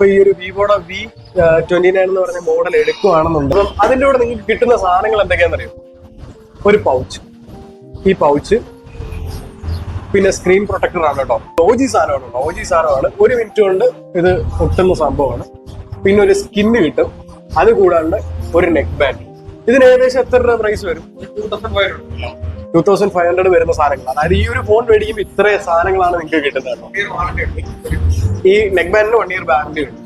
ഇപ്പൊ ഈ ഒരു വിവോടെ വി ട്വന്റി നയൻ എന്ന് പറഞ്ഞ മോഡൽ എടുക്കുവാണെന്നുണ്ട്. അപ്പം അതിന്റെ കൂടെ നിങ്ങൾക്ക് കിട്ടുന്ന സാധനങ്ങൾ എന്തൊക്കെയാണെന്നറിയോ? ഒരു പൗച്ച് ഈ പൗച്ച് പിന്നെ സ്ക്രീൻ പ്രൊട്ടക്ടർ ആണ് കേട്ടോ. ലോജി സാധനമാണ്. ലോജി സാധനമാണ്. ഒരു മിനിറ്റ് കൊണ്ട് ഇത് ഒട്ടുന്ന സംഭവമാണ്. പിന്നെ ഒരു സ്കിന്ന് കിട്ടും. അത് കൂടാണ്ട് ഒരു നെക്ക് ബാൻഡ് ഇതിന് ഏകദേശം എത്ര രൂപ പ്രൈസ് വരും? ടൂ തൗസൻഡ് ഫൈവ് ഹൺഡ്രഡ് വരുന്ന സാധനങ്ങൾ. അതായത് ഈ ഒരു ഫോൺ മേടിക്കുമ്പോൾ ഇത്രയും സാധനങ്ങളാണ് നിങ്ങൾക്ക് കിട്ടുന്നത് കേട്ടോ. ഈ നെക്ക് ബാൻഡിന് വൺ ഇയർ വാറന്റി ഉണ്ട്.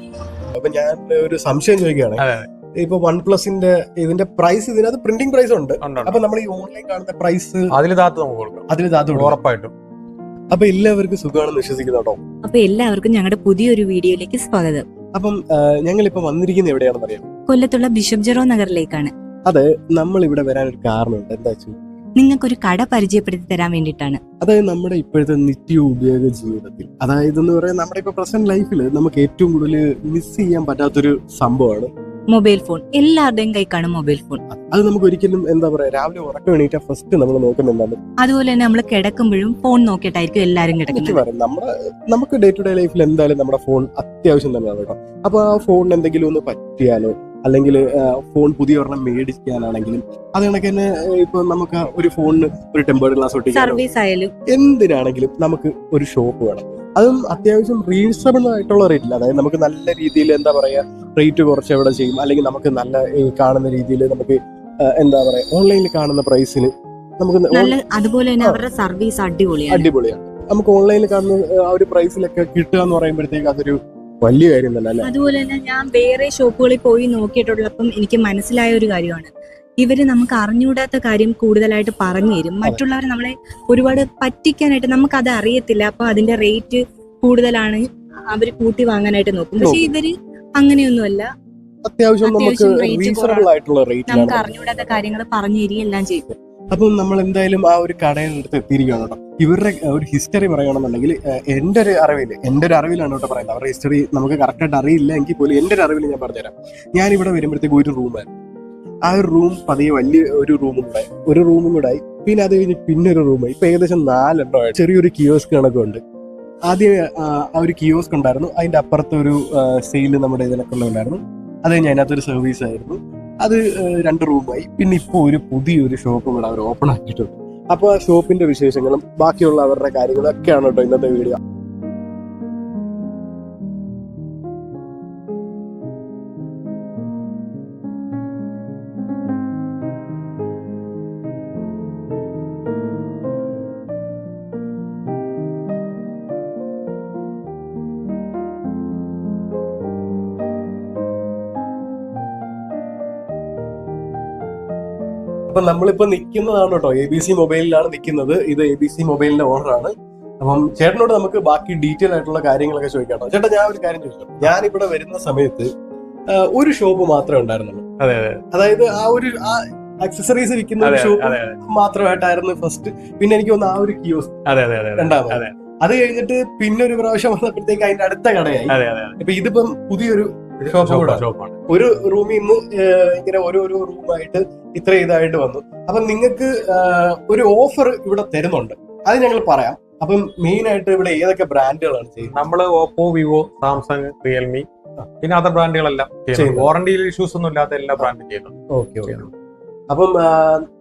അപ്പൊ ഞാൻ ഒരു സംശയം ചോദിക്കുകയാണ്. അതെ ഇപ്പൊ വൺ പ്ലസിന്റെ ഇതിന്റെ പ്രൈസ് ഇതിനകത്ത് പ്രിന്റിംഗ് പ്രൈസ് ഉണ്ട്. അപ്പൊ നമ്മൾ ഈ ഓൺലൈൻ കാണുന്ന പ്രൈസ് അതിൽ താത്ത് നമുക്ക് കൊടുക്കാം. അതിൽ താത്ത് കൊടുക്കും. ഉറപ്പായിട്ടും. അപ്പൊ എല്ലാവർക്കും സുഖമാണെന്ന് വിശ്വസിക്കുന്നു കേട്ടോ അപ്പൊ എല്ലാവർക്കും ഞങ്ങളുടെ പുതിയൊരു വീഡിയോയിലേക്ക് സ്വാഗതം. അപ്പം ഞങ്ങൾ ഇപ്പൊ വന്നിരിക്കുന്നത് എവിടെയാണെന്ന് അറിയാം കൊല്ലത്തുള്ള ബിഷപ്പ് ജെറോ നഗറിലേക്കാണ്. അതെ നമ്മൾ ഇവിടെ വരാൻ ഒരു കാരണമുണ്ട്. എന്താ വെച്ചാൽ നിങ്ങൾക്കൊരു കട പരിചയപ്പെടുത്തി തരാൻ വേണ്ടിയിട്ടാണ്. അതായത് നമ്മുടെ ഇപ്പോഴത്തെ നിത്യ ഉപയോഗ ജീവിതത്തിൽ അതായത് എന്ന് പറയാൻ നമ്മുടെ ഇപ്പൊ പ്രസന്റ് ലൈഫിൽ നമുക്ക് ഏറ്റവും കൂടുതൽ മിസ് ചെയ്യാൻ പറ്റാത്തൊരു സംഭവമാണ്. മൊബൈൽ ഫോൺ എല്ലാവരുടെയും കൈ കാണും മൊബൈൽ ഫോൺ അത് നമുക്ക് ഒരിക്കലും എന്താ പറയാ രാവിലെ ഉറക്കം എണീറ്റാ ഫസ്റ്റ് നമ്മൾ നോക്കുന്നുണ്ടാവും അതുപോലെ തന്നെ നമ്മൾ കിടക്കുമ്പോഴും ഫോൺ നോക്കിയിട്ടായിരിക്കും എല്ലാരും കിടക്കുന്നത്. നമ്മുടെ നമുക്ക് ഡേ ടു ഡേ ലൈഫിൽ എന്തായാലും നമ്മുടെ ഫോൺ അത്യാവശ്യം തന്നെയാണ് കേട്ടോ. അപ്പൊ ആ ഫോണിന് എന്തെങ്കിലും ഒന്ന് പറ്റിയാലോ? അല്ലെങ്കിൽ ഫോൺ പുതിയ ഒരെണ്ണം മേടിക്കാനാണെങ്കിലും അത് കണക്ക് തന്നെ ഇപ്പൊ നമുക്ക് ഒരു ഫോണിന് ഒരു ടെമ്പേർഡ് ഗ്ലാസ് ഒട്ടിക്കാനോ സർവീസ് ആയാലും. എന്തിനാണെങ്കിലും നമുക്ക് ഒരു ഷോപ്പ് വേണം. അതും അത്യാവശ്യം റീസണബിൾ ആയിട്ടുള്ള റേറ്റിൽ അതായത് നമുക്ക് നല്ല രീതിയിൽ എന്താ പറയാ റേറ്റ് കുറച്ച് എവിടെ ചെയ്യും? അല്ലെങ്കിൽ നമുക്ക് നല്ല കാണുന്ന രീതിയിൽ നമുക്ക് എന്താ പറയാ ഓൺലൈനിൽ കാണുന്ന പ്രൈസിന് നമുക്ക് അതുപോലെ തന്നെ അവരുടെ സർവീസ് അടിപൊളിയാണ്. അടിപൊളിയാണ്. നമുക്ക് ഓൺലൈനിൽ കാണുന്ന ആ ഒരു പ്രൈസിലൊക്കെ കിട്ടുക എന്ന് പറയുമ്പോഴത്തേക്ക് അതൊരു വലിയ കാര്യം തന്നെ അല്ലേ? അതുപോലെ തന്നെ ഞാൻ വേറെ ഷോപ്പുകളിൽ പോയി നോക്കിയിട്ടുള്ളപ്പം എനിക്ക് മനസ്സിലായ ഒരു കാര്യമാണ്. ഇവർ നമുക്ക് അറിഞ്ഞുകൂടാത്ത കാര്യം കൂടുതലായിട്ട് പറഞ്ഞു തരും. മറ്റുള്ളവർ നമ്മളെ ഒരുപാട് പറ്റിക്കാനായിട്ട് നമുക്ക് അത് അറിയത്തില്ല. അപ്പൊ അതിന്റെ റേറ്റ് കൂടുതലാണ് അവർ കൂട്ടി വാങ്ങാനായിട്ട് നോക്കും. പക്ഷെ ഇവർ അങ്ങനെയൊന്നുമല്ല. അത്യാവശ്യം നമുക്ക് റീസണബിൾ. ആയിട്ടുള്ള നമുക്ക് അറിഞ്ഞുകൂടാത്ത കാര്യങ്ങൾ പറഞ്ഞു തരികയും എല്ലാം ചെയ്യും. അപ്പം നമ്മൾ എന്തായാലും ആ ഒരു കടയുടെ അടുത്ത് എത്തിയിരിക്കുകയാണ് കേട്ടോ. ഇവരുടെ ഒരു ഹിസ്റ്ററി പറയുകയാണെന്നുണ്ടെങ്കിൽ എന്റെ ഒരു അറിവിൽ എന്റെ ഒരു അറിവിലാണ് കേട്ടോ പറയുന്നത്. അവരുടെ ഹിസ്റ്ററി നമുക്ക് കറക്റ്റായിട്ട് അറിയില്ല എങ്കിൽ പോലും എന്റെ ഒരു അറിവിൽ ഞാൻ പറഞ്ഞുതരാം. ഞാൻ ഇവിടെ വരുമ്പോഴത്തേക്ക് ഒരു റൂമായിരുന്നു ആ ഒരു റൂം പതിയെ വലിയ ഒരു റൂമും കൂടെ ഒരു റൂമും കൂടെ ആയി. പിന്നെ അത് കഴിഞ്ഞ് പിന്നെ ഒരു റൂമായി ഇപ്പൊ ഏകദേശം നാലെണ്ണോ. ചെറിയൊരു കിയോസ്ക് കണക്കുണ്ട് ആദ്യം ആ, ഒരു കിയോസ്ക് ഉണ്ടായിരുന്നു. അതിന്റെ അപ്പുറത്ത് ഒരു സെയിൽ നമ്മുടെ ഇതിനൊക്കെ ഉണ്ടായിരുന്നു അത് കഴിഞ്ഞ് അതിനകത്തൊരു സർവീസ് ആയിരുന്നു. അത് രണ്ട് റൂമായി. പിന്നെ ഇപ്പോൾ ഒരു പുതിയൊരു ഷോപ്പ് കൂടെ അവർ ഓപ്പൺ ആക്കിയിട്ടുണ്ട്. അപ്പോൾ ആ ഷോപ്പിന്റെ വിശേഷങ്ങളും ബാക്കിയുള്ള അവരുടെ കാര്യങ്ങളും ഒക്കെയാണ് കേട്ടോ ഇന്നത്തെ വീഡിയോ അപ്പൊ നമ്മളിപ്പോ നിൽക്കുന്നതാണ് കേട്ടോ എ ബി സി മൊബൈലിലാണ് നിൽക്കുന്നത് ഇത് എ ബി സി മൊബൈലിന്റെ ഓർഡറാണ് അപ്പം ചേട്ടനോട് നമുക്ക് ബാക്കി ഡീറ്റെയിൽ ആയിട്ടുള്ള കാര്യങ്ങളൊക്കെ ചോദിക്കാം കേട്ടോ ചേട്ടാ ഞാൻ ഒരു കാര്യം ചോദിക്കാം ഞാൻ ഇവിടെ വരുന്ന സമയത്ത് ഒരു ഷോപ്പ് മാത്രമേ ഉണ്ടായിരുന്നുള്ളൂ. അതെ അതെ. അതായത് ആ ഒരു ആ അക്സസറീസ് വിൽക്കുന്ന ഒരു ഷോപ്പ് മാത്രമായിട്ടായിരുന്നു ഫസ്റ്റ് പിന്നെ എനിക്ക് തോന്നുന്നു ആ ഒരു കിയോസ് രണ്ടാമത്. അത്. കഴിഞ്ഞിട്ട് പിന്നെ ഒരു പ്രാവശ്യം വന്നപ്പോഴത്തേക്ക് അതിന്റെ അടുത്ത കടയായി. ഇപ്പൊ ഇതിപ്പം പുതിയൊരു ഷോപ്പ് കൂടെ? ഒരു റൂമിൽ നിന്ന് ഇങ്ങനെ ഓരോരോ റൂമായിട്ട് ഇത്ര ഇതായിട്ട് വന്നു. അപ്പൊ നിങ്ങൾക്ക് ഒരു ഓഫർ ഇവിടെ തരുന്നുണ്ട്. അത് ഞങ്ങൾ പറയാം. അപ്പം മെയിൻ ആയിട്ട് ഇവിടെ ഏതൊക്കെ ബ്രാൻഡുകളാണ് ചെയ്യുന്നത്? നമ്മൾ ഓപ്പോ വിവോ സാംസങ് റിയൽമി പിന്നെ അതർ ബ്രാൻഡുകളെല്ലാം വാറന്റിയിൽ. വാറണ്ടിയിൽ ഇഷ്യൂസ് ഒന്നും ഇല്ലാത്ത എല്ലാ ബ്രാൻഡും ചെയ്യുന്നു ഓക്കെ ഓക്കെ. അപ്പം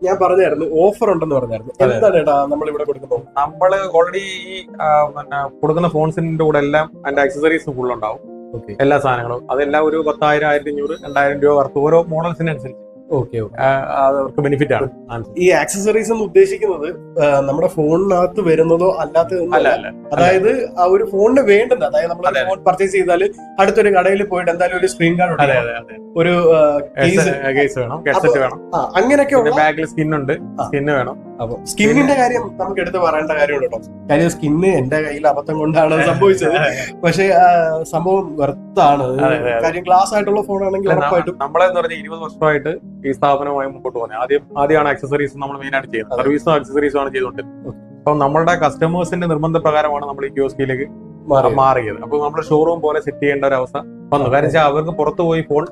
ഞാൻ പറഞ്ഞായിരുന്നു ഓഫർ ഉണ്ടെന്ന് പറഞ്ഞായിരുന്നു. അതെ. എന്താണ് ഏട്ടാ നമ്മൾ ഇവിടെ കൊടുക്കുന്നത്? നമ്മൾ ഓൾറെഡി ഈ പിന്നെ കൊടുക്കുന്ന ഫോൺസിന്റെ കൂടെ എല്ലാം അതിന്റെ ആക്സസറീസ് ഫുൾ ഉണ്ടാവും. എല്ലാ സാധനങ്ങളും. അതെല്ലാം ഒരു പത്തായിരം ആയിരത്തി അഞ്ഞൂറ് രണ്ടായിരം രൂപ വർത്ത് ഓരോ മോഡൽസിനനുസരിച്ച്. അനുസരിച്ച് ഓക്കെ അവർക്ക് ബെനിഫിറ്റ് ആണ്. ഈ ആക്സസറീസ് എന്ന് ഉദ്ദേശിക്കുന്നത് നമ്മുടെ ഫോണിനകത്ത് വരുന്നതോ അല്ലാത്തതോ അല്ല അല്ല. അതായത് ആ ഒരു ഫോണിന് വേണ്ടുന്ന അതായത് നമ്മൾ ഫോൺ പർച്ചേസ് ചെയ്താൽ അടുത്തൊരു കടയിൽ പോയിട്ട് എന്തായാലും ഒരു സ്ക്രീൻ അതെ ഒരു കേസ് വേണം ഹെഡ്സെറ്റ് വേണം. ആ അങ്ങനെയൊക്കെ ബാഗിൽ സ്കിന്നുണ്ട് സ്കിൻ ഉണ്ട്. ആ. സ്കിന്ന് വേണം. അപ്പൊ സ്കിന്നിന്റെ കാര്യം നമുക്ക് എടുത്ത് പറയേണ്ട കാര്യമുണ്ട്? കേട്ടോ കാര്യം സ്കിന്ന് എന്റെ കയ്യിൽ അബദ്ധം കൊണ്ടാണ് സംഭവിച്ചത്. പക്ഷേ സംഭവം വെർത്താണ്. കാര്യം ഗ്ലാസ് ആയിട്ടുള്ള ഫോൺ ആണെങ്കിൽ ഉറപ്പായിട്ടും നമ്മളെന്ന് പറഞ്ഞ ഇരുപത് വർഷമായിട്ട് ഈ സ്ഥാപനമായി മുമ്പോട്ട് പോകുന്നത്. ആദ്യം ആദ്യമാണ് അക്സസറീസ് നമ്മൾ മെയിൻ ആയിട്ട് ചെയ്യുന്നത്. സർവീസും അക്സസറീസും ആണ് ചെയ്തുകൊണ്ടിരുന്നത്. അപ്പൊ നമ്മളുടെ കസ്റ്റമേഴ്സിന്റെ നിർബന്ധ പ്രകാരമാണ് നമ്മൾ ഈ ക്യോസ്കിലേക്ക് മാറിയത്. അപ്പൊ നമ്മുടെ ഷോറൂം പോലെ സെറ്റ് ചെയ്യേണ്ട ഒരു അവസ്ഥ വന്നു. കാരണം വെച്ചാൽ അവർക്ക് പുറത്തു പോയി ഫോൺ.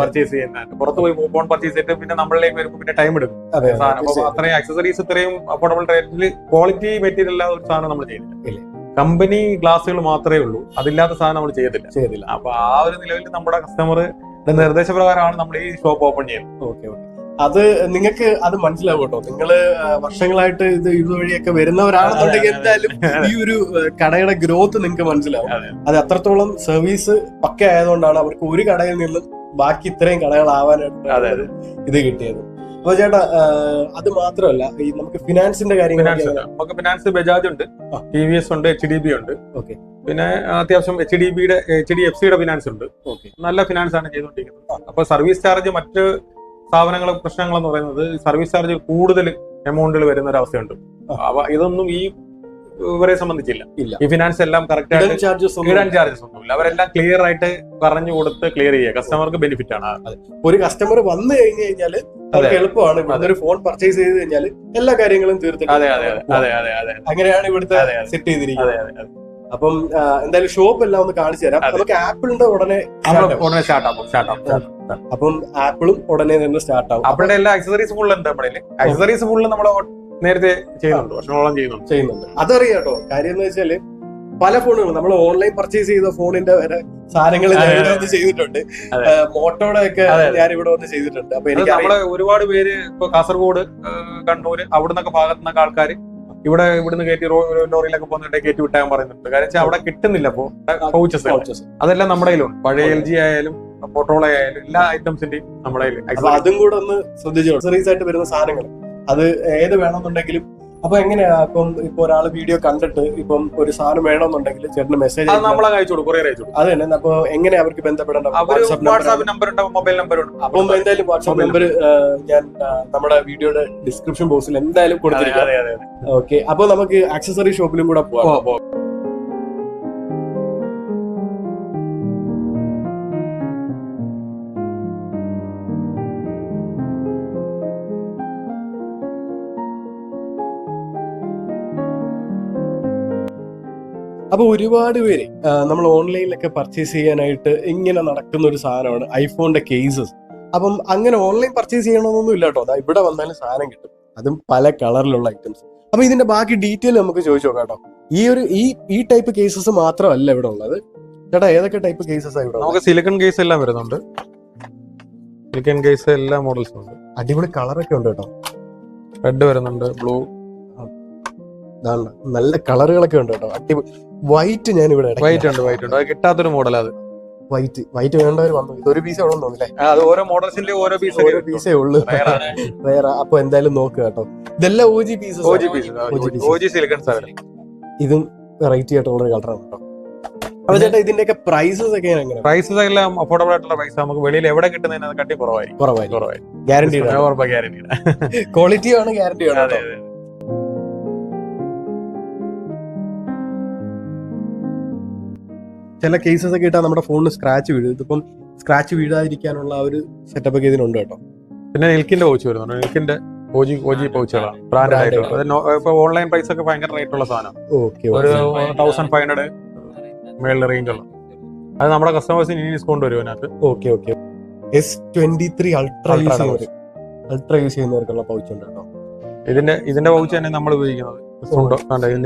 പർച്ചേസ് ചെയ്യുന്നത് പുറത്ത് പോയി ഫോൺ പർച്ചേസ് ചെയ്തിട്ട് പിന്നെ നമ്മളിലേക്ക് വരുമ്പോൾ പിന്നെ ടൈം എടുക്കും. സാധനം. അത്രയും അക്സസറീസ് ഇത്രയും അഫോർഡബിൾ റേറ്റിൽ ക്വാളിറ്റി മെറ്റീരിയൽ അല്ലാതെ ഒരു സാധനം നമ്മൾ ചെയ്തിട്ടില്ല. കമ്പനി ഗ്ലാസുകൾ മാത്രമേ ഉള്ളൂ. അതില്ലാത്ത സാധനം നമ്മൾ ചെയ്യത്തില്ല ചെയ്തില്ല. അപ്പൊ ആ ഒരു നിലവിൽ നമ്മുടെ കസ്റ്റമർ നിർദ്ദേശപ്രകാരമാണ് നമ്മൾ ഈ ഷോപ്പ് ഓപ്പൺ ചെയ്യുന്നത്. Okay okay. അത് നിങ്ങൾക്ക് അത് മനസ്സിലാവും കേട്ടോ. നിങ്ങൾ വർഷങ്ങളായിട്ട് ഇത് ഇതുവഴിയൊക്കെ വരുന്നവരാണെന്നുണ്ടെങ്കിൽ എന്തായാലും ഈ ഒരു കടയുടെ ഗ്രോത്ത് നിങ്ങൾക്ക് മനസ്സിലാവും. അതെ. അത് അത്രത്തോളം സർവീസ് പക്ക ആയതുകൊണ്ടാണ് അവർക്ക് ഒരു കടയിൽ നിന്നും ബാക്കി ഇത്രയും കടകളാവാനായിട്ട് ഇത് കിട്ടിയത്. അപ്പൊ ചേട്ടാ അത് മാത്രമല്ല ഈ നമുക്ക് ഫിനാൻസിന്റെ ഫിനാൻസ് കാര്യങ്ങൾ നമുക്ക് ഫിനാൻസ് ബജാജ് ഉണ്ട്. ടി വി എസ് ഉണ്ട് എച്ച് ഡി ബി ഉണ്ട്. ഓക്കെ. പിന്നെ അത്യാവശ്യം എച്ച് ഡി ബിയുടെ എച്ച് ഡി എഫ് സിയുടെ ഫിനാൻസ് ഉണ്ട്. ഓക്കെ. നല്ല ഫിനാൻസ് ആണ് ചെയ്തുകൊണ്ടിരിക്കുന്നത്. അപ്പൊ സർവീസ് ചാർജ് മറ്റ് സ്ഥാപനങ്ങളെ പ്രശ്നങ്ങൾ എന്ന് പറയുന്നത് സർവീസ് ചാർജ് കൂടുതൽ എമൗണ്ടിൽ വരുന്ന ഒരു അവസ്ഥയുണ്ട്. അപ്പൊ ഇതൊന്നും ഈ ഇവരെ സംബന്ധിച്ചില്ല. ഈ ഫിനാൻസ് എല്ലാം കറക്റ്റ് ആയിട്ട് ചാർജസ് ഒന്നും ഇല്ല. ഒന്നുമില്ല. അവരെല്ലാം ക്ലിയർ ആയിട്ട് പറഞ്ഞു കൊടുത്ത് ക്ലിയർ ചെയ്യുക. കസ്റ്റമർക്ക് ബെനിഫിറ്റ് ആണ്. ഒരു കസ്റ്റമർ വന്നു കഴിഞ്ഞു കഴിഞ്ഞാൽ അവർക്ക് എളുപ്പമാണ്. അതൊരു ഫോൺ പർച്ചേസ് ചെയ്ത് കഴിഞ്ഞാൽ എല്ലാ കാര്യങ്ങളും തീർത്തിട്ട് അങ്ങനെയാണ് ഇവിടുത്തെ. സെറ്റ് ചെയ്തിരിക്കുന്നത്. അപ്പം എന്തായാലും ഷോപ്പ് എല്ലാം ഒന്ന് കാണിച്ചു തരാം. നമുക്ക് ആപ്പിളിന്റെ ഉടനെ ഉടനെ സ്റ്റാർട്ട് ആവും സ്റ്റാർട്ട് ആവും അപ്പം ആപ്പിളും ഉടനെ തന്നെ സ്റ്റാർട്ട് ആവും. അവിടെ എല്ലാ അക്സസറീസ് ഫുൾ ഉണ്ട് നമ്മുടെ അക്സസറീസ് ഫുള്ള് നമ്മൾ നേരത്തെ ചെയ്യുന്നുണ്ട്. വർഷങ്ങളോളം ചെയ്യുന്നുണ്ട്. ചെയ്യുന്നുണ്ട്. അതറിയാം കേട്ടോ. കാര്യം എന്ന് വെച്ചാൽ പല ഫോണുകളും നമ്മൾ ഓൺലൈൻ പർച്ചേസ് ചെയ്ത ഫോണിന്റെ വരെ സാധനങ്ങൾ ഇവിടെ വന്ന് ചെയ്തിട്ടുണ്ട്. മോട്ടോടെ ഒക്കെ. ഞാൻ ഇവിടെ വന്ന് ചെയ്തിട്ടുണ്ട്. അപ്പൊ എനിക്ക് നമ്മൾ ഒരുപാട് പേര് ഇപ്പൊ കാസർഗോഡ് കണ്ണൂര് അവിടെ നിന്നൊക്കെ ഭാഗത്തു നിന്നൊക്കെ ആൾക്കാർ ഇവിടെ ഇവിടുന്ന് കയറ്റി ലോറിയിലൊക്കെ പോകുന്നുണ്ടെ കയറ്റി വിട്ടാൻ പറയുന്നുണ്ട്. കാര്യം വെച്ചാൽ അവിടെ കിട്ടുന്നില്ല അപ്പോ പൗച്ചസ്. അതെല്ലാം നമ്മുടെ കയ്യിലുണ്ട്. പഴയ എൽ ജി ആയാലും പൊട്ടോള ആയാലും എല്ലാ ഐറ്റംസിന്റെയും നമ്മുടെ കയ്യിൽ അതും കൂടെ ഒന്ന് ശ്രദ്ധിച്ചു ആയിട്ട് വരുന്ന സാധനങ്ങൾ. അത് ഏത് വേണമെന്നുണ്ടെങ്കിലും അപ്പൊ എങ്ങനെയാ? ഇപ്പം ഇപ്പൊ ഒരാൾ വീഡിയോ കണ്ടിട്ട് ഇപ്പം ഒരു സാധനം വേണമെന്നുണ്ടെങ്കിൽ ചേട്ടന് മെസ്സേജ് അത് നമ്മളെ അയച്ചു കൊടുക്കും കൊറിയർ അയച്ചു കൊടുക്കും. അത് തന്നെ. അപ്പൊ എങ്ങനെ അവർക്ക് ബന്ധപ്പെടേണ്ട? വാട്സാപ്പ് നമ്പർ ഉണ്ടാവും മൊബൈൽ നമ്പർ ഉണ്ട്. അപ്പം എന്തായാലും വാട്സാപ്പ് നമ്പർ ഞാൻ നമ്മുടെ വീഡിയോയുടെ ഡിസ്ക്രിപ്ഷൻ ബോക്സിൽ എന്തായാലും കൊടുത്തിരിക്കും. ഓക്കെ അപ്പൊ നമുക്ക് ആക്സസറി ഷോപ്പിലും കൂടെ പോവാം. പോ, പോ. അപ്പൊ ഒരുപാട് പേര് നമ്മൾ ഓൺലൈനിലൊക്കെ പർച്ചേസ് ചെയ്യാനായിട്ട് ഇങ്ങനെ നടക്കുന്ന ഒരു സാധനമാണ് ഐഫോണിന്റെ കേസസ് അപ്പം അങ്ങനെ ഓൺലൈൻ പർച്ചേസ് ചെയ്യണമെന്നൊന്നും ഇല്ല കേട്ടോ. അതാ ഇവിടെ വന്നാലും സാധനം കിട്ടും. അതും പല കളറിലുള്ള ഐറ്റംസ് അപ്പൊ ഇതിന്റെ ബാക്കി ഡീറ്റെയിൽ നമുക്ക് ചോദിച്ചു നോക്കാം കേട്ടോ. ഈ ഒരു ഈ ഈ ടൈപ്പ് കേസസ് മാത്രമല്ല ഇവിടെ ഉള്ളത്. ചേട്ടാ ഏതൊക്കെ ടൈപ്പ് കേസസ് ഇവിടെ? നമുക്ക് സിലിക്കൺ കേസ് എല്ലാം വരുന്നുണ്ട്. സിലിക്കൺ കേസ് എല്ലാ മോഡൽസും ഉണ്ട്. അടിപൊളി കളറൊക്കെ ഉണ്ട് കേട്ടോ. റെഡ് വരുന്നുണ്ട് ബ്ലൂ നല്ല കളറുകളൊക്കെ ഉണ്ട് കേട്ടോ. അടിപൊളി. വൈറ്റ് ഞാൻ ഇവിടെ വൈറ്റ് ഉണ്ട് വൈറ്റ് ഉണ്ട്. അത് കിട്ടാത്തൊരു മോഡൽ അത്. വൈറ്റ് വൈറ്റ് വേണ്ടവർ വന്നു. ഇതൊരു പീസേ ഉള്ളൂ തോന്നില്ലേ അത് ഓരോ മോഡൽസിന്റെ ഓരോ പീസ് ഓരോ പീസേ ഉള്ളൂ. വേറെ അപ്പൊ എന്തായാലും നോക്കുക കേട്ടോ. ഇതെല്ലാം OG piece OG piece OG silicone സാധനം. ഇതും വെറൈറ്റി ആയിട്ടുള്ള ഒരു കളറാണ് കേട്ടോ. അപ്പൊ ചേട്ടാ ഇതിന്റെയൊക്കെ പ്രൈസസ് ഒക്കെ എങ്ങനെ പ്രൈസസ് എല്ലാം അഫോർഡബിൾ ആയിട്ടുള്ള പ്രൈസ് നമുക്ക് വെളിയിൽ എവിടെ കിട്ടുന്നതിനെ കട്ടി കുറവായി കുറവായി കുറവായി ഗ്യാരണ്ടി ഗ്യാരണ്ടി ക്വാളിറ്റി ആണ്. ഗ്യാരണ്ടി ആണ് ചില കേസസ് ഒക്കെ ഇട്ടാൽ നമ്മുടെ ഫോണിന് സ്ക്രാച്ച് വീഴും. ഇതിപ്പം സ്ക്രാച്ച് വീഴാതിരിക്കാനുള്ള ആ ഒരു സെറ്റപ്പ് ഒക്കെ ഇതിനുണ്ട് കേട്ടോ. പിന്നെ നിൽക്കിന്റെ പൗച്ച് വരുന്നുണ്ട്. നിൽക്കിന്റെ ഓജി ഓജി പൗച്ചുകളാണ് ബ്രാൻഡ് ആയിട്ട് ആയിട്ടുള്ള. ഇപ്പൊ ഓൺലൈൻ പ്രൈസ് ഒക്കെ ഭയങ്കര റേറ്റ് ഉള്ള സാധനം. ഒരു തൗസൻഡ് ഫൈവ് ഹൺഡ്രഡ് മേളിൽ റേഞ്ച് ഉള്ള. അത് നമ്മുടെ കസ്റ്റമേഴ്സിന് ഇനി ഡിസ്കൗണ്ട് വരും അതിനകത്ത്. Okay okay S twenty three ultra use ultra use ചെയ്യുന്നവർക്കുള്ള pouch ഉണ്ട് കേട്ടോ. ഇതിന്റെ ഇതിന്റെ പൗച്ച് തന്നെ നമ്മൾ ഉപയോഗിക്കുന്നത്.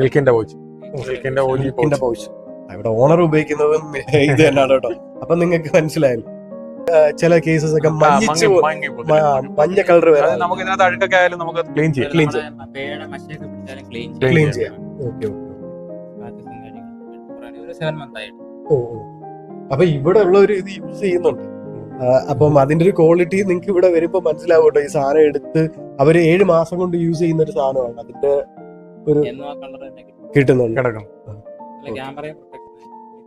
നിൽക്കിന്റെ പൗച്ച് നിൽക്കിന്റെ ഓജി പൗച്ച് ഇവിടെ ഓണർ ഉപയോഗിക്കുന്നതും ഇത് തന്നെയാണ് കേട്ടോ. അപ്പൊ നിങ്ങൾക്ക് മനസ്സിലായല്ലോ. ചില കേസസ് ഒക്കെ മഞ്ഞിച്ച് മഞ്ഞ കളർ വരാം നമുക്ക് ഇതിനകത്ത് അഴുക്കൊക്കെ ആയാലും നമുക്ക് ക്ലീൻ ചെയ്യാം. Clean മഷിയൊക്കെ പിടിച്ചാലും ക്ലീൻ ചെയ്യാം ക്ലീൻ ചെയ്യാം. ചെയ്യാം. ഓക്കെ ഒരു സെവൻ മന്ത് ആയിട്ട്. ഓ. അപ്പൊ ഇവിടെ ഒരു ഇത് യൂസ് ചെയ്യുന്നുണ്ട്. അപ്പം അതിന്റെ ഒരു ക്വാളിറ്റി നിങ്ങൾക്ക് ഇവിടെ വരുമ്പോ മനസ്സിലാവും ഈ സാധനം എടുത്ത് അവർ ഏഴ് മാസം കൊണ്ട് യൂസ് ചെയ്യുന്ന ഒരു സാധനമാണ്. അതിന്റെ ഒരു കിട്ടുന്നുണ്ട്. കിടക്കും ക്യാമറയും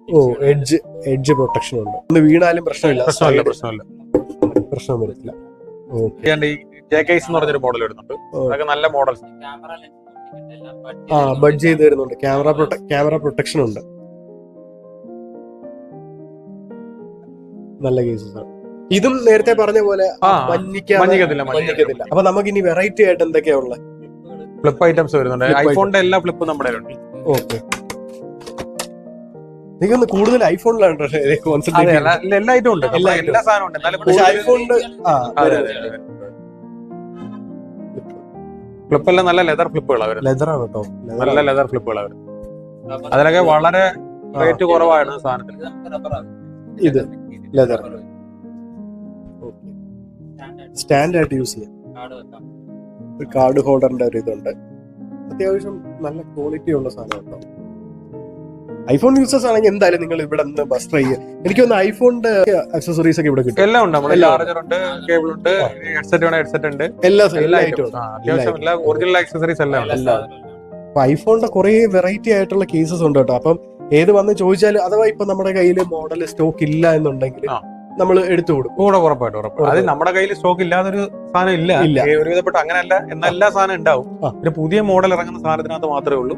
ഓ എഡ്ജ് എഡ്ജ് പ്രൊട്ടക്ഷൻ ഉണ്ട്. ഒന്ന് വീണാലും പ്രശ്നമില്ല. പ്രശ്നമില്ല പ്രശ്നമില്ല. പ്രശ്നം വരത്തില്ല. ഓക്കെ. ജെ കേസ് എന്ന് പറഞ്ഞൊരു മോഡൽ വരുന്നുണ്ട് അതൊക്കെ നല്ല മോഡൽസ് ക്യാമറ ആ ബഡ്ജ് ചെയ്ത് തരുന്നുണ്ട്. ക്യാമറ ക്യാമറ പ്രൊട്ടക്ഷൻ ഉണ്ട്. നല്ല കേസസ് ആണ്. ഇതും നേരത്തെ പറഞ്ഞ പോലെ മഞ്ഞിക്കത്തില്ല, മഞ്ഞിക്കത്തില്ല അപ്പൊ നമുക്ക് ഇനി വെറൈറ്റി ആയിട്ട് എന്തൊക്കെയാ ഉള്ളത്? ഫ്ലിപ്പ് ഐറ്റംസ് വരുന്നുണ്ട്. ഐഫോണിന്റെ എല്ലാ ഫ്ലിപ്പും നമ്മുടെ ഓക്കെ. എനിക്കൊന്ന് കൂടുതൽ ഐഫോണിലാണ് ഫ്ലിപ്പെല്ലാം എല്ലാ ഐറ്റം ഉണ്ട്. എല്ലാ സാധനവും ഉണ്ട്. എന്നാലും പക്ഷെ ഐഫോണിന്റെ ആ അതെ അതെ ഫ്ലിപ്പ് എല്ലാം നല്ല ലെതർ ഫ്ലിപ്പുകളാണ് വരുന്നത്. ലെതർ ആണ് കേട്ടോ നല്ല ലെതർ ഫ്ലിപ്പുകളാണ് വരുന്നത്. അതിലൊക്കെ വളരെ റേറ്റ് കുറവാണ് സാധനത്തിന്. ഇത് ലെതർ. സ്റ്റാൻഡായിട്ട് യൂസ് ചെയ്യാം. ഒരു കാർഡ് ഹോൾഡറിന്റെ ഒരു ഇതുണ്ട്. അത്യാവശ്യം നല്ല ക്വാളിറ്റി ഉള്ള സാധനം കേട്ടോ ഐഫോൺ യൂസേഴ്സ് ആണെങ്കിൽ എന്തായാലും നിങ്ങൾ ഇവിടെ നിന്ന് ബസ് ട്രൈ ചെയ്യുക. എനിക്ക് തോന്നുന്നു ഐഫോണിന്റെ അക്സസറീസ് ഒക്കെ ഇവിടെ കിട്ടും. എല്ലാം ഉണ്ട്. നമ്മുടെ ചാർജർ ഉണ്ട് കേബിൾ ഉണ്ട് ഹെഡ്സെറ്റ് ഉണ്ട്. ഹെഡ്സെറ്റ് ഉണ്ട്. എല്ലാ അത്യാവശ്യം ഒറിജിനൽ അക്സസറീസ് എല്ലാം അപ്പൊ ഐഫോണിന്റെ കുറെ വെറൈറ്റി ആയിട്ടുള്ള കേസസ് ഉണ്ട് കേട്ടോ. അപ്പം ഏത് വന്ന് ചോദിച്ചാൽ അഥവാ ഇപ്പൊ നമ്മുടെ കയ്യിൽ മോഡൽ സ്റ്റോക്ക് ഇല്ല എന്നുണ്ടെങ്കിൽ നമ്മൾ എടുത്തു കൊടുക്കും. കൂടെ ഉറപ്പായിട്ട് ഉറപ്പായിട്ടും. അത് നമ്മുടെ കയ്യിൽ സ്റ്റോക്ക് ഇല്ലാതൊരു സാധനം ഇല്ല. ഒരുവിധപ്പെട്ട അങ്ങനെയല്ല എന്നെല്ലാ സാധനം ഉണ്ടാവും. പിന്നെ പുതിയ മോഡൽ ഇറങ്ങുന്ന സാധനത്തിനകത്ത് മാത്രമേ ഉള്ളൂ.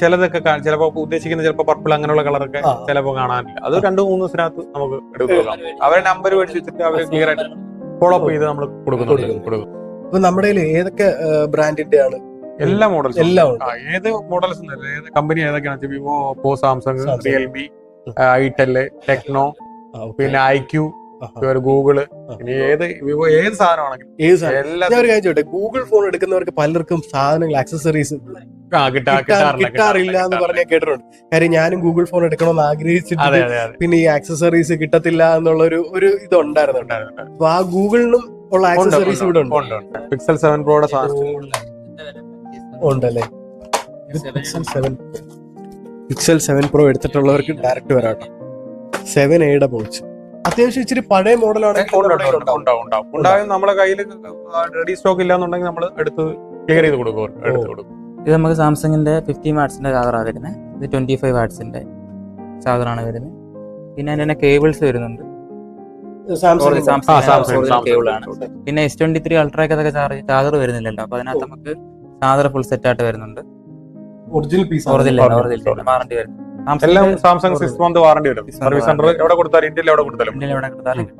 ചിലതൊക്കെ ചിലപ്പോ ഉദ്ദേശിക്കുന്ന ചിലപ്പോ പർപ്പിൾ അങ്ങനെയുള്ള കളറൊക്കെ. ചിലപ്പോ കാണാനില്ല. അത് രണ്ടു മൂന്ന് ദിവസത്തിനകത്ത് നമുക്ക് എടുക്കാം. അവരെ നമ്പർ മേടിച്ച് വെച്ചിട്ട് അവർ ക്ലിയർ ആയിട്ട് ഫോളോ അപ്പ് ചെയ്ത് നമ്മൾ കൊടുക്കുന്നുണ്ട്. അപ്പൊ നമ്മുടെ ഏതൊക്കെ ബ്രാൻഡിന്റെ ആണ്? എല്ലാ മോഡൽസും എല്ലാം ഉണ്ട്. ഏത് മോഡൽസ് ഏത് കമ്പനി ഏതൊക്കെയാണ്? Vivo Oppo Samsung Samsung. Realme itel Tecno പിന്നെ ഐക്യൂ. ഗൂഗിൾ. ഇനി ഏത് വിവോ ഏത് സാധനമാണെങ്കിലും ഏത് സാധനം? എല്ലാ ഞാൻ ഒരു കാര്യം ചോട്ടെ ഗൂഗിൾ ഫോൺ എടുക്കുന്നവർക്ക് പലർക്കും സാധനങ്ങൾ ആക്സസറീസ് കിട്ടാറില്ല എന്ന് പറഞ്ഞ കേട്ടിട്ടുണ്ട്. കാര്യം ഞാനും ഗൂഗിൾ ഫോൺ എടുക്കണമെന്ന് എന്ന് ആഗ്രഹിച്ചിട്ട് അതെ അതെ പിന്നെ ഈ ആക്സസറീസ് കിട്ടത്തില്ല എന്നുള്ള ഒരു ഒരു ഇത് ഉണ്ടായിരുന്നു. അപ്പൊ ആ ഗൂഗിളിനും ഉള്ള ആക്സസറീസ് ഇവിടെ ഉണ്ട്. പിക്സൽ സെവൻ പ്രോയുടെ ഉണ്ടല്ലേ? Pixel seven Pixel seven Pro എടുത്തിട്ടുള്ളവർക്ക് direct വരാട്ടോ സെവൻ എയുടെ പോച്ച് അത്യാവശ്യം ഇച്ചിരി പഴയ മോഡലാണ് ഉണ്ട്, ഉണ്ട്, ഉണ്ട്, ഉണ്ടാവും നമ്മളെ കയ്യിൽ റെഡി സ്റ്റോക്ക് ഇല്ലാന്നുണ്ടെങ്കിൽ നമ്മൾ എടുത്ത് ക്ലിയർ ചെയ്ത് കൊടുക്കും എടുത്ത് കൊടുക്കും. ഇത് നമുക്ക് സാംസങ്ങിന്റെ ഫിഫ്റ്റി വാട്സിന്റെ ചാർജറാണ് വരുന്നത് ഇത് ട്വന്റി ഫൈവ് വാട്സിന്റെ ചാർജറാണ് വരുന്നത് പിന്നെ അതിന്റെ തന്നെ കേബിൾസ് വരുന്നുണ്ട്. സാംസങ് ആ, സാംസങ്, സാംസങ്. പിന്നെ എസ് ട്വന്റി ത്രീ അൾട്രാക്ക് അതൊക്കെ ചാർജ് ചാർജർ വരുന്നില്ലല്ലോ. അപ്പൊ അതിനകത്ത് നമുക്ക് ചാർജർ ഫുൾ സെറ്റ് ആയിട്ട് വരുന്നുണ്ട്. Original piece original. Original warranty വരും. എല്ലാം സാംസങ് സിക്സ് മന്ത് വാറണ്ടി വരും. സർവീസ് സെന്റർ എവിടെ കൊടുത്താലും ഇന്ത്യയിൽ എവിടെ കൊടുത്താലും ഇന്ത്യയിൽ എവിടെ കൊടുത്താലും കിട്ടും.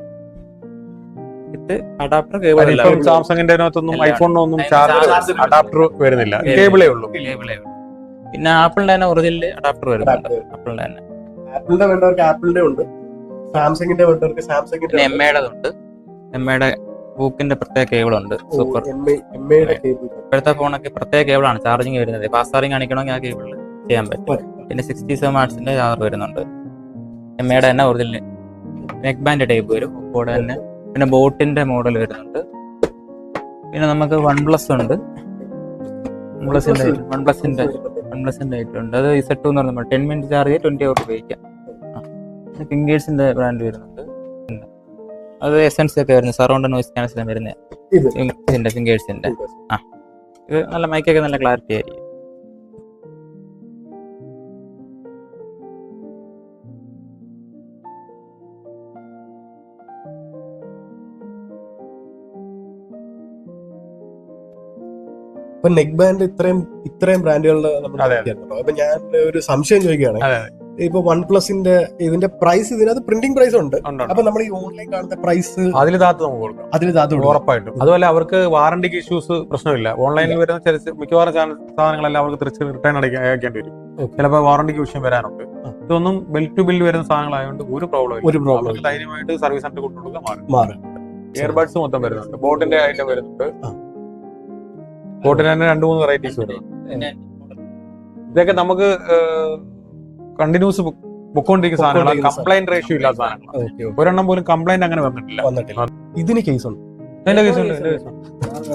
അഡാപ്റ്റർ കേബിൾ സാംസങ്ങിന്റെ അതിനകത്തൊന്നും ഐഫോണിനൊന്നും ചാർജർ അഡാപ്റ്റർ വരുന്നില്ല. കേബിളേ ഉള്ളൂ. കേബിളേ ഉള്ളൂ. പിന്നെ ആപ്പിളിന്റെ തന്നെ ഒറിജിനൽ അഡാപ്റ്റർ വരും ആപ്പിളിന്റെ തന്നെ. ആപ്പിളിന്റെ വേണ്ടവർക്ക് ആപ്പിളിന്റെ ഉണ്ട്. സാംസങ്ങിന്റെ വേണ്ടവർക്ക് സാംസങ്ങിന്റെ എംഐയുടെ എം എയുടെ ഉണ്ട്. എം എയുടെ ബുക്കിന്റെ പ്രത്യേക കേബിൾ ഉണ്ട്. സൂപ്പർ എംഎയുടെ കേബിൾ ഇപ്പോഴത്തെ ഫോണൊക്കെ പ്രത്യേക കേബിളാണ് ചാർജിങ് വരുന്നത്. ഫാസ്റ്റ് ചാർജിങ് കാണിക്കണമെങ്കിൽ ആ കേബിളിൽ ചെയ്യാൻ പറ്റും. പിന്നെ സിക്സ്റ്റി സെവൻ വാട്സിന്റെ ചാർജർ വരുന്നുണ്ട്. എം എയുടെ തന്നെ ഒറിജിനൽ നെക്ക് ബാൻഡ് ടൈപ്പ് വരും. ഒപ്പോടെ തന്നെ. പിന്നെ ബോട്ടിന്റെ മോഡൽ വരുന്നുണ്ട്. പിന്നെ നമുക്ക് വൺ പ്ലസ് ഉണ്ട് വൺ പ്ലസിന്റെ വൺ പ്ലസിന്റെ വൺ പ്ലസിന്റെ ഉണ്ട്. അത് ഇസെറ്റ് ടു എന്ന് പറയുമ്പോൾ ടെൻ മിനിറ്റ് ചാർജ് ചെയ്ത് ട്വന്റി അവർ ഉപയോഗിക്കാം. ഫിംഗേഴ്സിന്റെ ബ്രാൻഡ് വരുന്നുണ്ട്. അത് എസൻസ് ഒക്കെ വരുന്നത് സറൗണ്ട് നോയിസ് ക്യാൻസലും വരുന്നത് ഫിംഗേഴ്സിന്റെ ആ. ഇത് നല്ല മൈക്കൊക്കെ നല്ല ക്ലാരിറ്റി ആയിരിക്കും. ഇപ്പൊ നെക്ക് ബാൻഡ് ഇത്രയും ഇത്രയും ബ്രാൻഡുകളുടെ നമ്മൾ. അപ്പൊ ഞാൻ ഒരു സംശയം ചോദിക്കുകയാണ്. ഇപ്പൊ വൺ പ്ലസിന്റെ ഇതിന്റെ പ്രൈസ് ഇതിനകത്ത് പ്രിന്റിംഗ് പ്രൈസ് ഉണ്ട്. അപ്പൊ നമ്മൾ ഈ ഓൺലൈൻ കാണുന്ന പ്രൈസ് അതിൽ താത്ത് നമുക്ക് കൊടുക്കാം. അതിൽ താത്തു. ഉറപ്പായിട്ടും. അതുപോലെ അവർക്ക് വാറണ്ടിക്ക് ഇഷ്യൂസ് പ്രശ്നമില്ല. ഓൺലൈനിൽ വരുന്ന ചില മിക്കവാറും സാധനങ്ങളെല്ലാം അവർക്ക് തിരിച്ച് റിട്ടേൺ അയക്കേണ്ടി വരും. ചിലപ്പോൾ വാറണ്ടിക്ക് വിഷയം വരാനുണ്ട് ഇതൊന്നും ബിൽ ടു ബിൽ വരുന്ന സാധനങ്ങളായതുകൊണ്ട് ഒരു പ്രോബ്ലം ഒരു പ്രോബ്ലം ധൈര്യമായിട്ട് സർവീസ് സെന്റർ കൊണ്ടുകൊടുക്കാൻ മാറും. മാറും. ഇയർബഡ്സ് മൊത്തം വരുന്നുണ്ട്. ബോട്ടിന്റെ ഐറ്റം വരുന്നുണ്ട്. ബോട്ടിന് തന്നെ രണ്ട് മൂന്ന് വെറൈറ്റീസ് വരും ഇതൊക്കെ നമുക്ക് കണ്ടിന്യൂസ് പൊക്കോണ്ടിരിക്കുന്ന സാധനങ്ങളാണ്. കംപ്ലൈന്റ് റേഷ്യോ ഇല്ലാത്ത സാധനങ്ങൾ ഒരെണ്ണം പോലും കംപ്ലൈന്റ് അങ്ങനെ വന്നിട്ടില്ല. വന്നിട്ടില്ല. ഇതിന് കേസ് ഉണ്ട്. എന്റെ കേസ് ഉണ്ട്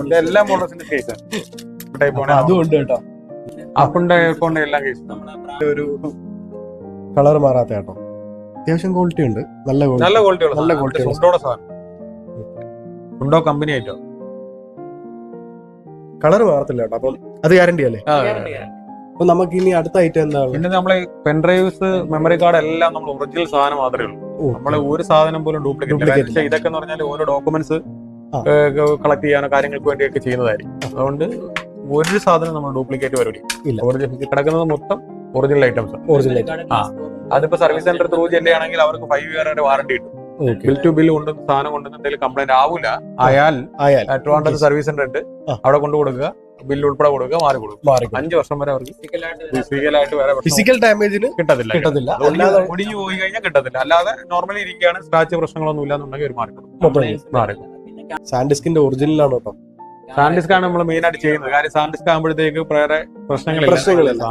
ഉണ്ട്. എല്ലാ മോഡൽസിന്റെ കേസ് അതുകൊണ്ട് ഉണ്ട് കേട്ടോ. ഐഫോണിന്റെ എല്ലാം കേസ് ഒരു കളർ മാറാത്ത കേട്ടോ. അത്യാവശ്യം ക്വാളിറ്റി ഉണ്ട്. നല്ല നല്ല ക്വാളിറ്റി നല്ല ക്വാളിറ്റി സുണ്ടോടെ സാധനം. ഉണ്ടോ കമ്പനി ആയിട്ടോ? കളർ മാറത്തില്ല കേട്ടോ. അപ്പം അത് ഗ്യാരണ്ടി അല്ലേ? അപ്പൊ നമുക്ക് ഇനി അടുത്ത ഐറ്റം എന്താണ്? പിന്നെ നമ്മളെ പെൻഡ്രൈവ്സ് മെമ്മറി കാർഡ് എല്ലാം നമ്മൾ ഒറിജിനൽ സാധനം മാത്രമേ ഉള്ളൂ. നമ്മൾ ഒരു സാധനം പോലും ഡ്യൂപ്ലിക്കേറ്റ് ഇതൊക്കെ എന്ന് പറഞ്ഞാൽ ഓരോ ഡോക്യുമെന്റ്സ് കളക്ട് ചെയ്യാനോ കാര്യങ്ങൾക്ക് വേണ്ടിയൊക്കെ ചെയ്യുന്നതായിരിക്കും. അതുകൊണ്ട് ഒരു സാധനം നമ്മൾ ഡ്യൂപ്ലിക്കേറ്റ് പരിപാടി. ഇല്ല. ഒറിജിനൽ കിടക്കുന്നത് മൊത്തം ഒറിജിനൽ ഐറ്റംസ് ഒറിജിനൽ ആ. അതിപ്പോ സർവീസ് സെന്റർ ത്രൂ ചെല്ലുകയാണെങ്കിൽ അവർക്ക് ഫൈവ് ഇയർ വരെ വാറണ്ടി കിട്ടും. ബിൽ ടു ബിൽ കൊണ്ട് സാധനം കൊണ്ടുവന്ന് എന്തെങ്കിലും കംപ്ലൈന്റ് ആവില്ല ആയാൽ ആയാൽ. ട്രിവാൻഡ്രത്ത് സർവീസ് സെന്റർ ഉണ്ട്. അവിടെ കൊണ്ടു കൊടുക്കുക. ബില്ല് ഉൾപ്പെടെ കൊടുക്കുക മാറി കൊടുക്കുക അഞ്ച് വർഷം വരെ അവർക്ക് ഫിസിക്കലായിട്ട് വേറെ ഫിസിക്കൽ ഡാമേജിന് കിട്ടത്തില്ല. കിട്ടത്തില്ല. ഒടിഞ്ഞു പോയി കഴിഞ്ഞാൽ കിട്ടത്തില്ല. അല്ലാതെ നോർമലി ഇരിക്കുകയാണ് സ്ക്രാച്ച് പ്രശ്നങ്ങളൊന്നും ഇല്ലാന്നുണ്ടെങ്കിൽ ഒരു മാറി മാറി. സാൻഡിസ്കിന്റെ ഒറിജിനൽ ആണ് കേട്ടോ. സാൻഡിസ്ക് ആണ് നമ്മൾ മെയിൻ ആയിട്ട് ചെയ്യുന്നത്. കാര്യം സാൻഡിസ്ക് ആകുമ്പോഴത്തേക്ക് വേറെ പ്രശ്നങ്ങളില്ല. പ്രശ്നങ്ങളില്ല.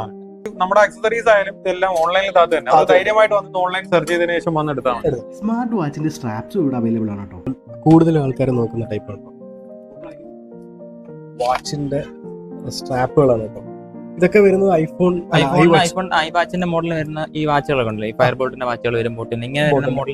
നമ്മുടെ അക്സസറീസ് ആയാലും ഇതെല്ലാം ഓൺലൈനിൽ താത്ത തന്നെ. അത് ധൈര്യമായിട്ട് വന്നിട്ട് ഓൺലൈൻ സെർച്ച് ചെയ്തതിനു ശേഷം വന്നെടുത്താൽ മതി. സ്മാർട്ട് വാച്ചിന്റെ സ്ട്രാപ്സ് ഇവിടെ അവൈലബിൾ ആണ് കേട്ടോ. കൂടുതൽ ആൾക്കാർ നോക്കുന്ന ടൈപ്പ് ആണ് വാച്ചിന്റെ സ്ട്രാപ്പുകളാണ് കേട്ടോ. ഇതൊക്കെ വരുന്നത് ഐഫോൺ ഐഫോൺ ഐഫോൺ ഐ വാച്ചിന്റെ മോഡൽ വരുന്ന ഈ വാച്ചുകളൊക്കെ ഉണ്ടല്ലോ. ഈ ഫയർബോൾട്ടിന്റെ വാച്ചുകൾ വരും ബോട്ടിന് ഇങ്ങനെ വരുന്ന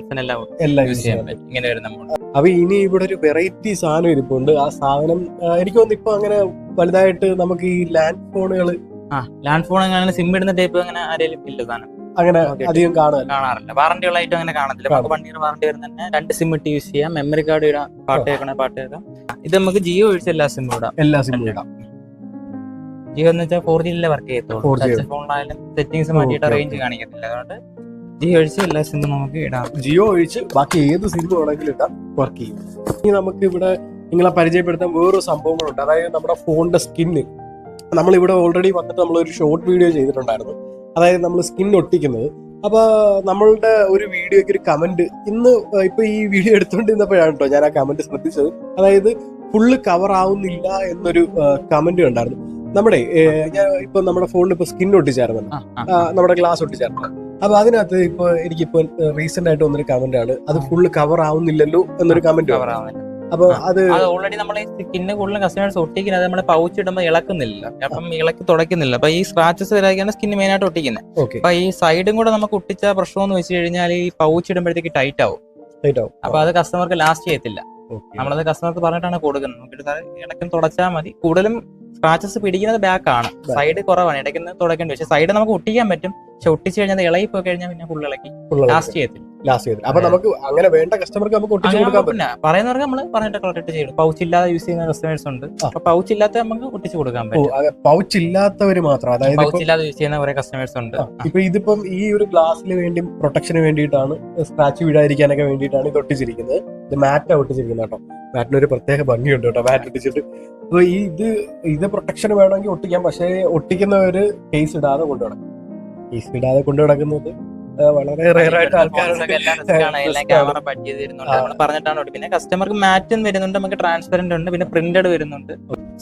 എല്ലാം യൂസ് ചെയ്യാൻ പറ്റും. ഇങ്ങനെ വരുന്ന മോഡൽ അപ്പൊ ഇനി ഇവിടെ ഒരു വെറൈറ്റി സാധനം ഇരിപ്പുണ്ട്. ആ സാധനം എനിക്ക് തോന്നുന്നു ഇപ്പൊ അങ്ങനെ വലുതായിട്ട് നമുക്ക് ഈ ലാൻഡ് ഫോണുകൾ ആ ലാൻഡ് ഫോൺ അങ്ങനെ സിം ഇടുന്ന ടൈപ്പ് അങ്ങനെ ആരെങ്കിലും ഇല്ല സാധനം അങ്ങനെ. അധികം കാണാൻ കാണാറില്ല. ഐറ്റം അങ്ങനെ കാണത്തില്ല. നമുക്ക് വൺ ഇയർ വാറണ്ടി വരുന്ന തന്നെ രണ്ട് സിം ഇട്ട് യൂസ് ചെയ്യാം. മെമ്മറി കാർഡ് ഇടാം. പാട്ട് കേൾക്കണേ പാട്ട് കേൾക്കാം. ഇത് നമുക്ക് ജിയോ ഒഴിച്ച് എല്ലാ സിമ്മും ഇടാം. എല്ലാ സിമ്മും ഇടാം. ജിയോ എന്ന് വെച്ചാൽ ഫോർ ജിയിലെ വർക്ക് 4G. ചെയ്യത്തുള്ളൂ. ടച്ച് ഫോണിലായാലും സെറ്റിംഗ്സ് മാറ്റിയിട്ട് റേഞ്ച് കാണിക്കത്തില്ല. അതുകൊണ്ട് ജിയോ ഒഴിച്ച് എല്ലാ സിമ്മും നമുക്ക് ഇടാം. ജിയോ ഒഴിച്ച് ബാക്കി ഏത് സിം വേണമെങ്കിലും ഇടാം. വർക്ക് ചെയ്യും. ഇനി നമുക്ക് ഇവിടെ നിങ്ങളെ പരിചയപ്പെടുത്താൻ വേറൊരു സംഭവങ്ങളുണ്ട്. അതായത് നമ്മുടെ ഫോണിന്റെ സ്കിന്ന് നമ്മളിവിടെ ഓൾറെഡി വന്നിട്ട് നമ്മളൊരു ഷോർട്ട് വീഡിയോ ചെയ്തിട്ടുണ്ടായിരുന്നു. അതായത് നമ്മൾ സ്കിൻ ഒട്ടിക്കുന്നത്. അപ്പൊ നമ്മളുടെ ഒരു വീഡിയോക്ക് ഒരു കമന്റ് ഇന്ന് ഇപ്പൊ ഈ വീഡിയോ എടുത്തുകൊണ്ടിരുന്നപ്പോഴാണ് കേട്ടോ ഞാൻ ആ കമന്റ് ശ്രദ്ധിച്ചത്. അതായത് ഫുള്ള് കവർ ആവുന്നില്ല എന്നൊരു കമന്റ് ഉണ്ടായിരുന്നു നമ്മുടെ ഞാൻ ഇപ്പൊ നമ്മുടെ ഫോണിൽ ഇപ്പൊ സ്കിൻ ഒട്ടിച്ചായിരുന്നു നമ്മുടെ ഗ്ലാസ് ഒട്ടിച്ചായിരുന്നു അപ്പൊ അതിനകത്ത് ഇപ്പൊ എനിക്കിപ്പോ റീസെന്റ് ആയിട്ട് വന്നൊരു കമന്റ് ആണ്. അത് ഫുള്ള് കവർ ആവുന്നില്ലല്ലോ എന്നൊരു കമന്റ് കവർ ആവുന്നില്ല. അപ്പൊ അത് അത് ഓൾറെഡി നമ്മൾ സ്കിന്ന് കൂടുതലും കസ്റ്റമേഴ്സ് ഒട്ടിക്കുന്നത് നമ്മൾ പൗച്ച് ഇടുമ്പോൾ ഇളക്കുന്നില്ല. അപ്പം ഇളക്കി തുടയ്ക്കുന്നില്ല. അപ്പൊ ഈ സ്ക്രാച്ചസ് വരാതിരിക്കാണ് സ്കിന്ന് മെയിൻ ആയിട്ട് ഒട്ടിക്കുന്നത് അപ്പൊ ഈ സൈഡും കൂടെ നമുക്ക് ഒട്ടിച്ച പ്രശ്നം എന്ന് വെച്ച് കഴിഞ്ഞാൽ ഈ പൗച്ച് ഇടുമ്പോഴത്തേക്ക് ടൈറ്റ് ആവും. അപ്പൊ അത് കസ്റ്റമർക്ക് ലാസ്റ്റ് ചെയ്യത്തില്ല. നമ്മളത് കസ്റ്റമർക്ക് പറഞ്ഞിട്ടാണ് കൊടുക്കുന്നത്. നോക്കിയിട്ട് സാറേ ഇടയ്ക്കും തുടച്ചാൽ മതി. കൂടുതലും സ്ക്രാച്ചസ് പിടിക്കുന്നത് ബാക്ക് ആണ്. സൈഡ് കുറവാണ്. ഇടയ്ക്ക് തുടക്കേണ്ടി പക്ഷെ സൈഡ് നമുക്ക് ഒട്ടിക്കാൻ പറ്റും. പക്ഷെ ഒട്ടിച്ചു കഴിഞ്ഞാൽ ഇളകി പോയി കഴിഞ്ഞാൽ പിന്നെ ഫുൾ ഇളക്കി. ലാസ്റ്റ് ചെയ്യത്തില്ല. ലാസ്റ്റ് ചെയ്ത് അപ്പൊ നമുക്ക് അങ്ങനെ വേണ്ട കസ്റ്റമർക്ക് നമുക്ക് ഒട്ടിച്ചു കൊടുക്കാൻ പിന്നെ പറയുന്നവർക്ക് നമ്മൾ പറഞ്ഞിട്ട് കറക്റ്റ് ചെയ്യും. പൗച്ച് ഇല്ലാതെ യൂസ് ചെയ്യുന്ന കസ്റ്റമേഴ്സ് ഉണ്ട്. അപ്പൊ പൗച്ച് ഇല്ലാത്ത നമുക്ക് ഒട്ടിച്ച് കൊടുക്കാൻ പറ്റും. പൗച്ച് ഇല്ലാത്തവര് മാത്രം. അതായത് പൗച്ച് ഇല്ലാതെ യൂസ് ചെയ്യുന്ന കുറെ കസ്റ്റമേഴ്സ് ഉണ്ട്. ഇപ്പൊ ഇതിപ്പം ഈ ഒരു ഗ്ലാസ്സിന് വേണ്ടി പ്രൊട്ടക്ഷന് വേണ്ടിയിട്ടാണ് സ്ക്രാച്ച് വീഴാതിരിക്കാനൊക്കെ വേണ്ടിയിട്ടാണ് ഇത് ഒട്ടിച്ചിരിക്കുന്നത്. ഇത് മാറ്റാ ഒട്ടിച്ചിരിക്കുന്നത് കേട്ടോ. മാറ്റിന് ഒരു പ്രത്യേക ഭംഗിയുണ്ട് കേട്ടോ മാറ്റ് ഒട്ടിച്ചിട്ട്. അപ്പൊ ഈ ഇത് ഇത് പ്രൊട്ടക്ഷൻ വേണമെങ്കിൽ ഒട്ടിക്കാം. പക്ഷേ ഒട്ടിക്കുന്നവര് കേസ് ഇടാതെ കൊണ്ടു ഇടാതെ കൊണ്ടു നടക്കുന്നത് വളരെ റയർ ആയിട്ട് ആൾക്കാരുണ്ട്. പറഞ്ഞിട്ടാണ് പിന്നെ കസ്റ്റമർക്ക് മാറ്റും വരുന്നുണ്ട്. നമുക്ക് ട്രാൻസ്പെറന്റ് ഉണ്ട്. പിന്നെ പ്രിന്റഡ് വരുന്നുണ്ട്.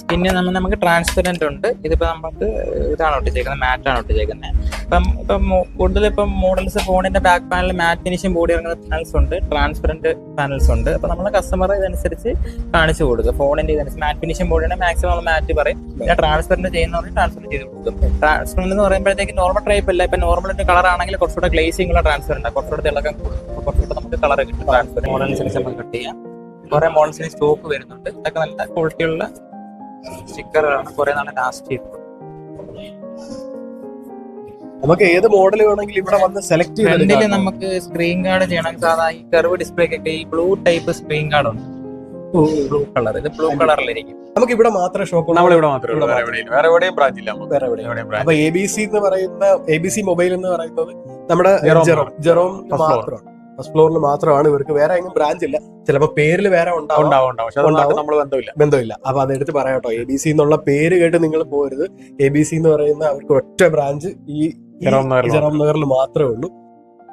സ്കിന്ന് നമ്മൾ നമുക്ക് ട്രാൻസ്പെറന്റ് ഉണ്ട്. ഇതിപ്പോ നമുക്ക് ഇതാണ് ഒട്ടിച്ചേക്കുന്നത് മാറ്റാണ് ഒട്ടിച്ചേക്കുന്നത് ഇപ്പം ഇപ്പം കൂടുതൽ ഇപ്പം മോഡൽസ് ഫോണിന്റെ back panel matte finishing body ഇറങ്ങുന്ന പാനൽസ് ഉണ്ട് ട്രാൻസ്പെറന്റ് പാനൽസ് ഉണ്ട്. അപ്പൊ നമ്മൾ കസ്റ്റമർ ഇതനുസരിച്ച് കാണിച്ചു കൊടുക്കുക ഫോണിന്റെ ഇതനുസരിച്ച് മാറ്റ് ഫിനിഷിംഗ് ബോഡിയാണ് മാക്സിമം നമ്മൾ മാറ്റ് പറയും. പിന്നെ ട്രാൻസ്പെറന്റ് ചെയ്യുന്ന ട്രാൻസ്ഫർ ചെയ്ത് കൊടുക്കും. ട്രാൻസ്പെറന്റ് എന്ന് പറയുമ്പോഴത്തേക്ക് നോർമൽ ടൈപ്പ് അല്ല. ഇപ്പൊ നോർമൽ കളർ ആണെങ്കിൽ കുറച്ചുകൂടെ ഗ്ലേസിംഗ് ഉള്ള ട്രാൻസ്ഫർ ഉണ്ട് കുറച്ചുകൂടെ തിളക്കം കൂടും. കുറച്ചുകൂടെ നമുക്ക് കളർ കിട്ടും. ട്രാൻസ്ഫർ മോഡലനുസരിച്ച് നമുക്ക് കട്ട് ചെയ്യാം. കുറെ മോഡൽസിന് സ്റ്റോക്ക് വരുന്നുണ്ട്. ഇതൊക്കെ നല്ല ക്വാളിറ്റി ഉള്ള സ്റ്റിക്കറുകളാണ് കുറെ നാളെ ലാസ്റ്റ് ചെയ്തത് നമുക്ക് ഏത് മോഡൽ വേണമെങ്കിലും ഇവിടെ വന്ന് സെലക്ട് ചെയ്ത് നമുക്ക് സ്ക്രീൻ ഗാർഡ് ചെയ്യണം. സാധാ ഈ കർവ് ഡിസ്പ്ലേക്കൊക്കെ ഈ ബ്ലൂ ടൈപ്പ് സ്ക്രീൻ ഗാർഡ് ഉണ്ട്. ബ്ലൂ കളർ ഇത് ബ്ലൂ കളറിലിരിക്കും നമുക്ക് ഇവിടെ മാത്രമേ ഷോപ്പ് നമ്മളിവിടെ മാത്രം ഉള്ളൂ. ഇവിടെ വേറെ എവിടെയും വേറെ എവിടെയും ബ്രാഞ്ച് ഇല്ല നമുക്ക്. വേറെ എവിടെയും. എവിടെയും ബ്രാഞ്ച് അപ്പൊ എ ബി സി എന്ന് പറയുന്ന എ ബി സി മൊബൈൽ എന്ന് പറയുന്നത് നമ്മുടെ ജെറോം. ജെറോം. മാത്രമാണ്. ഫസ്റ്റ് ഫ്ലോറിൽ മാത്രമാണ് ഇവർക്ക്. വേറെ എങ്ങും ബ്രാഞ്ച് ഇല്ല. ചിലപ്പോൾ പേരിൽ വേറെ ഉണ്ടാവും. നമ്മൾ ബന്ധമില്ല. ബന്ധമില്ല. അപ്പൊ അതെടുത്ത് പറയാം കേട്ടോ. എ ബി സി എന്നുള്ള പേര് കേട്ട് നിങ്ങൾ പോരുത്. എ ബി സി എന്ന് പറയുന്ന അവർക്ക് ഒറ്റ ബ്രാഞ്ച് ഈ ജെറോം നഗറിൽ മാത്രമേ ഉള്ളൂ.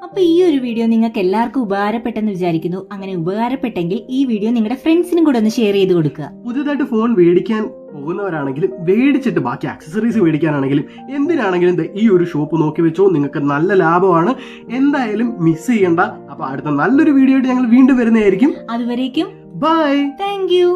അപ്പൊ ഈ ഒരു വീഡിയോ നിങ്ങൾക്ക് എല്ലാവർക്കും ഉപകാരപ്പെട്ടെന്ന് വിചാരിക്കുന്നു. അങ്ങനെ ഉപകാരപ്പെട്ടെങ്കിൽ ഈ വീഡിയോ നിങ്ങളുടെ ഫ്രണ്ട്സിനും കൂടെ ഒന്ന് ഷെയർ ചെയ്ത് കൊടുക്കുക. പുതുതായിട്ട് ഫോൺ മേടിക്കാൻ പോകുന്നവരാണെങ്കിലും മേടിച്ചിട്ട് ബാക്കി ആക്സസറീസ് മേടിക്കാനാണെങ്കിലും എന്തിനാണെങ്കിലും ഈ ഒരു ഷോപ്പ് നോക്കി വെച്ചോ നിങ്ങൾക്ക് നല്ല ലാഭമാണ്. എന്തായാലും മിസ് ചെയ്യണ്ട. അപ്പൊ അടുത്ത നല്ലൊരു വീഡിയോ ആയിട്ട് ഞങ്ങൾ വീണ്ടും വരുന്നതായിരിക്കും. അതുവരേക്കും ബൈ താങ്ക് യു